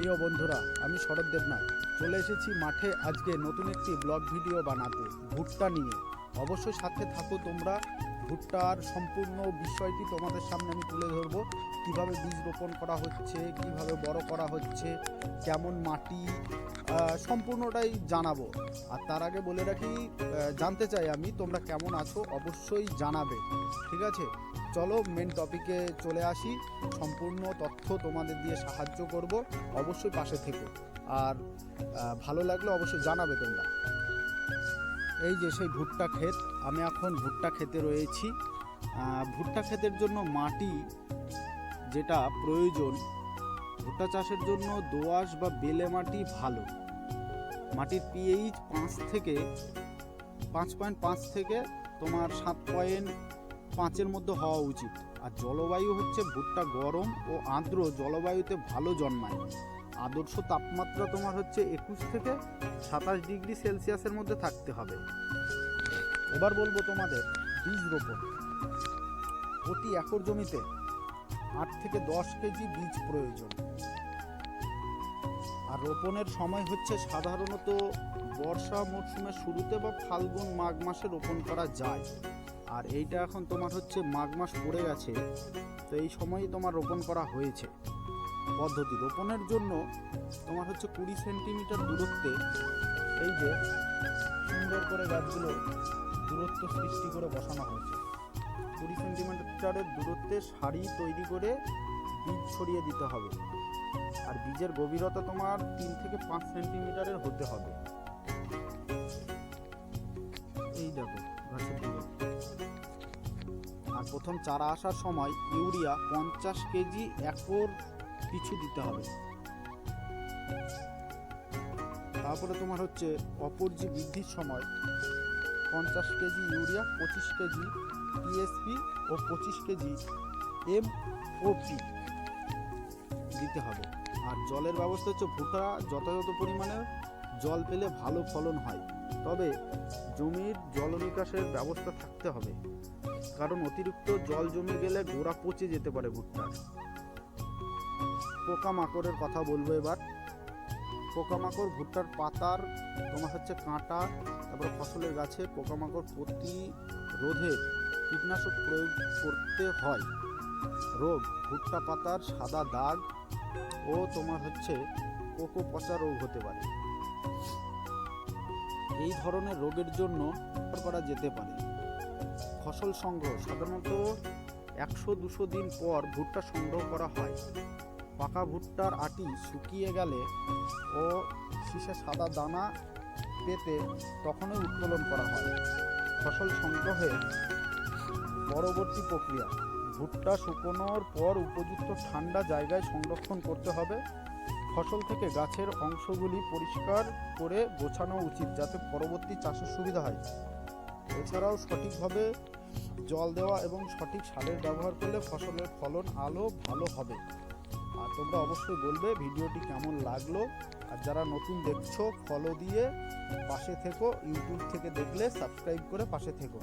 প্রিয় বন্ধুরা, আমি শরৎ দেবনাথ। চলে এসেছি মাঠে আজকে নতুন একটি ব্লগ ভিডিও বানাতে, ভুট্টা নিয়ে। অবশ্যই সাথে থাকো তোমরা। ভুট্টার সম্পূর্ণ বিষয়টি তোমাদের সামনে আমি তুলে ধরবো। কীভাবে বীজ রোপণ করা হচ্ছে, কীভাবে বড় করা হচ্ছে, কেমন মাটি সম্পূর্ণটাই জানাব। আর তার আগে বলে রাখি জানতে চাই আমি তোমরা কেমন আছো, অবশ্যই জানাবে। ঠিক আছে? চলো মেন টপিকে চলে আসি। সম্পূর্ণ তথ্য তোমাদের দিয়ে সাহায্য করব। অবশ্যই পাশে থেকো। আর ভালো লাগলে অবশ্যই জানাবে তোমরা। এই যে সেই ভুট্টা ক্ষেত, আমি এখন ভুট্টা ক্ষেতে রয়েছি। ভুট্টা ক্ষেতের জন্য মাটি যেটা প্রয়োজন, ভুট্টা চাষের জন্য দোআঁশ বা বেলে মাটি ভালো। মাটির পিএইচ পাঁচ থেকে, পাঁচ পয়েন্ট পাঁচ থেকে তোমার সাত পয়েন্ট পাঁচের মধ্যে হওয়া উচিত। আর জলবায়ু হচ্ছে ভুট্টা গরম ও আর্দ্র জলবায়ুতে ভালো জন্মায়। আদর্শ তাপমাত্রা তোমার হচ্ছে একুশ থেকে সাতাশ ডিগ্রি সেলসিয়াসের মধ্যে থাকতে হবে। এবার বলব তোমাদের বীজ রোপণ। প্রতি একর জমিতে আট থেকে দশ কেজি বীজ প্রয়োজন। আর রোপণের সময় হচ্ছে সাধারণত বর্ষা মরশুমের শুরুতে বা ফাল্গুন মাঘ মাসে রোপণ করা যায়। আর এইটা এখন তোমার হচ্ছে মাঘ মাস পড়ে গেছে, তো এই সময়ই তোমার রোপণ করা হয়েছে পদ্ধতি। রোপণের জন্য তোমার হচ্ছে কুড়ি সেন্টিমিটার দূরত্বে এই যে সুন্দর করে গাছগুলো দূরত্ব সৃষ্টি করে বসানো হয়েছে। কুড়ি সেন্টিমিটারের দূরত্বে সারি তৈরি করে বীজ ছড়িয়ে দিতে হবে। আর বীজের গভীরতা তোমার তিন থেকে পাঁচ সেন্টিমিটারের হতে হবে। এই দেখো। প্রথম চারা আসার সময় ইউরিয়া পঞ্চাশ কেজি একর পিছু দিতে হবে। তারপরে তোমার হচ্ছে অপরজি বৃদ্ধির সময় পঞ্চাশ কেজি ইউরিয়া, পঁচিশ কেজি টিএসপি ও পঁচিশ কেজি এম ওপি দিতে হবে। আর জলের ব্যবস্থা হচ্ছে ভুট্টা যথাযথ পরিমাণে জল পেলে ভালো ফলন হয়। তবে জমির জল নিকাশের ব্যবস্থা থাকতে হবে। কারণ অতিরিক্ত জল জমে গেলে গোড়া পচে যেতে পারে ভুট্টার পোকামাকড়ের কথা বলব এবার। পোকামাকড় ভুট্টার পাতার, তোমার হচ্ছে কাঁটা, তারপরে ফসলের গাছে পোকামাকড় প্রতিরোধে কীটনাশক প্রয়োগ করতে হয়। রোগ, ভুট্টা পাতার সাদা দাগ ও তোমার হচ্ছে কোকো পচা রোগ হতে পারে। এই ধরনের রোগের জন্য করা যেতে পারে। ফসল সংগ্রহ সাধারণত একশো দুশো দিন পর ভুট্টা সংগ্রহ করা হয়। পাকা ভুট্টার আটি শুকিয়ে গেলে ও শীষে সাদা দানা পেতে তখনই উত্তোলন করা হয়। ফসল সংগ্রহের পরবর্তী প্রক্রিয়া, ভুট্টা শুকোনোর পর উপযুক্ত ঠান্ডা জায়গায় সংরক্ষণ করতে হবে। ফসল থেকে গাছের অংশগুলি পরিষ্কার করে গোছানো উচিত যাতে পরবর্তী চাষের সুবিধা হয়। এছাড়াও সঠিকভাবে জল দেওয়া এবং সঠিক সারের ব্যবহার করলে ফসলের ফলন আলো ভালো হবে। আর তোমরা অবশ্যই বলবে ভিডিওটি কেমন লাগল। আর যারা নতুন দেখছ ফলো দিয়ে পাশে থেকো ইউটিউব থেকে দেখলে সাবস্ক্রাইব করে পাশে থেকো।